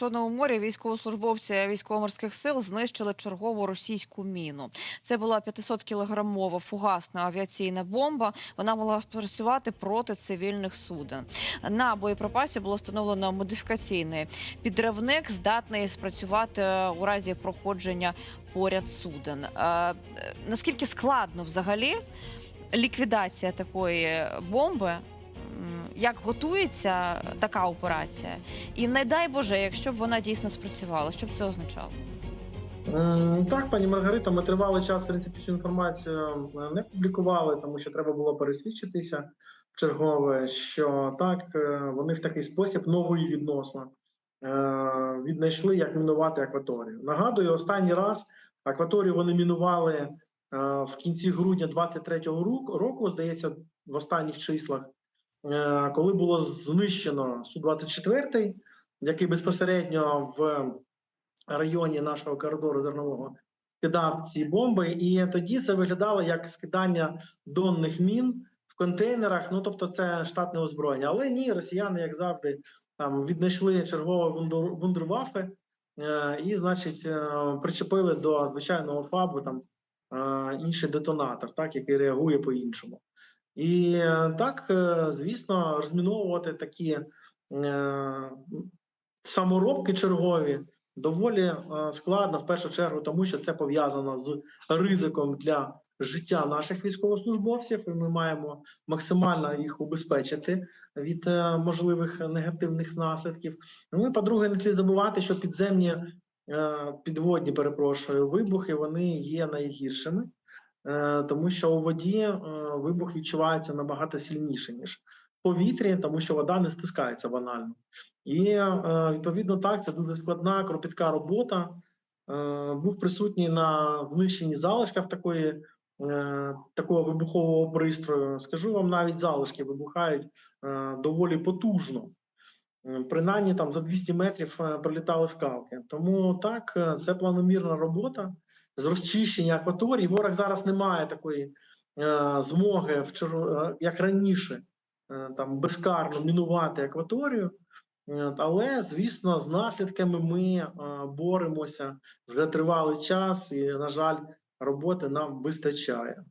Чорному морі військовослужбовці військово-морських сил знищили чергову російську міну. Це була 500 кілограмова фугасна авіаційна бомба. Вона могла працювати проти цивільних суден. На боєприпасі було встановлено модифікаційний підривник, здатний спрацювати у разі проходження поряд суден. Е, Наскільки складно взагалі ліквідація такої бомби? Як готується така операція? І не дай Боже, якщо б вона дійсно спрацювала, що б це означало? Так, пані Маргарита, ми тривалий час в принципі цю інформацію не публікували, тому що треба було пересвідчитися чергове, що так е, вони в такий спосіб новий відносно е, віднайшли, як мінувати акваторію. Нагадую, останній раз акваторію вони мінували е, в кінці грудня 23-го року, здається, в останніх числах, коли було знищено Су-24, який безпосередньо в районі нашого коридору зернового скидав ці бомби, і тоді це виглядало як скидання донних мін в контейнерах. Ну тобто, це штатне озброєння. Але ні, росіяни, як завжди, там віднайшли чергове вундервафи е, і, значить, е, причепили до звичайного фабу там е, інший детонатор, так який реагує по-іншому. І е, так, е, звісно, розміновувати такі е, саморобки чергові доволі складно в першу чергу, тому що це пов'язано з ризиком для життя наших військовослужбовців, і ми маємо максимально їх убезпечити від можливих негативних наслідків. Ну і по-друге, не слід забувати, що підземні підводні, перепрошую, вибухи вони є найгіршими. Е, Тому що у воді е, вибух відчувається набагато сильніше ніж в повітрі, тому що вода не стискається банально. І е, відповідно так, це дуже складна, кропітка робота. Був присутній на знищенні залишків такої, такого вибухового пристрою. Скажу вам, навіть залишки вибухають доволі потужно. Принаймні там за 200 метрів прилітали скалки. Тому так, це планомірна робота з розчищення акваторії. Ворог зараз не має такої е, змоги, в чор- е, як раніше, е, там безкарно мінувати акваторію. Е, Але, звісно, з наслідками ми е, боремося вже тривалий час, і, на жаль, роботи нам вистачає.